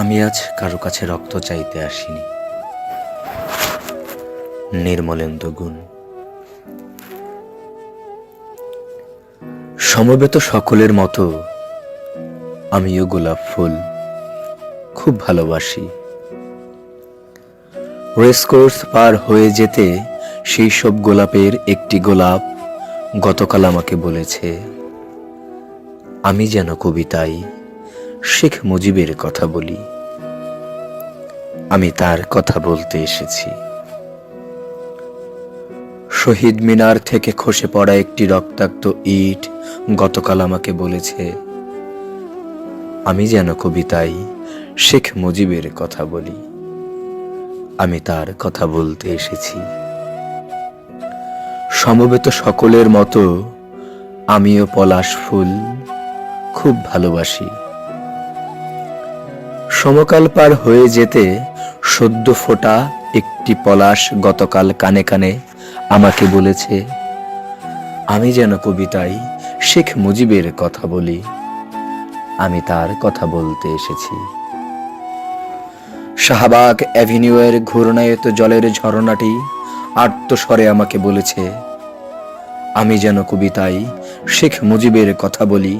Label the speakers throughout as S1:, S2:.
S1: আমি আজ কারও কাছে রক্ত চাইতে আসিনি। নির্মলেন্দু গুণ। সমবেত সকলের মতো আমিও গোলাপ ফুল খুব ভালোবাসি। রেসকোর্স পার হয়ে যেতে সেই সব গোলাপের একটি গোলাপ গতকাল আমাকে বলেছে, আমি যেন কবিতায় শেখ মুজিবের কথা বলি। আমি তার কথা বলতে এসেছি। শহীদ মিনার থেকে খসে পড়া একটি রক্তাক্ত ইট গতকাল আমাকে বলেছে, আমি যেন কবিতায় শেখ মুজিবের কথা বলি। আমি তার কথা বলতে এসেছি। সমবেত সকলের মতো আমিও পলাশ ফুল খুব ভালোবাসি। সমকাল পার হয়ে যেতে সদ্য ফোটা একটি পলাশ গতকাল কানে কানে আমাকে বলেছে, আমি যেন কবিতায় শেখ মুজিবের কথা বলি। আমি তার কথা বলতে এসেছি। শাহবাগ অ্যাভিনিউয়ের ঘূর্ণায়িত জলের ঝরনাটি আর্তস্বরে আমাকে বলেছে, আমি যেন কবিতায় শেখ মুজিবের কথা বলি,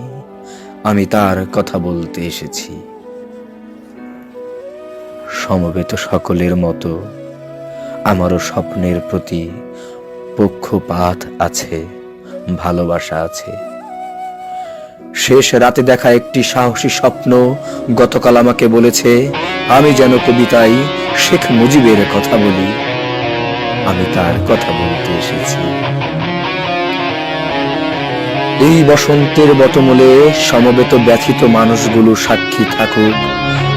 S1: আমি তার কথা বলতে এসেছি। সমবেত সকলের মতো আমারও স্বপ্নের প্রতি পক্ষপাত আছে, ভালোবাসা আছে। শেষ রাতে দেখা একটি সাহসী স্বপ্ন, গতকাল আমাকে বলেছে, আমি যেন কবিতায় শেখ মুজিবের কথা বলি। আমি তার কথা বলতে এসেছি। এই বসন্তের বটমূলে সমবেত ব্যথিত মানুষগুলো সাক্ষী থাকুক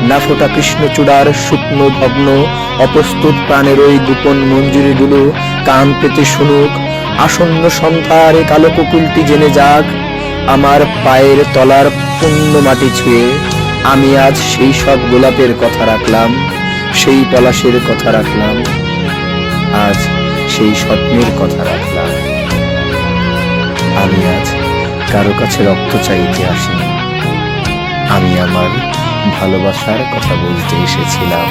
S1: না ফোটা কৃষ্ণচূড়ার শুকনো ভগ্ন, অপ্রস্তুত প্রাণের ওই গোপন মঞ্জুরিগুলো কান পেতে শুনুক। আসন্ন সন্ধ্যার কালো কুকুলটি জেনে যাক, আমার পায়ের তলার পুণ্য মাটি ছুঁয়ে আমি আজ সেই সব গোলাপের কথা রাখলাম, সেই পলাশের কথা রাখলাম, আজ সেই স্বপ্নের কথা রাখলাম। আমি আজ কারও কাছে রক্ত চাইতে আসিনি। আমি আমার ভালোবাসার কথা বলতে এসেছিলাম।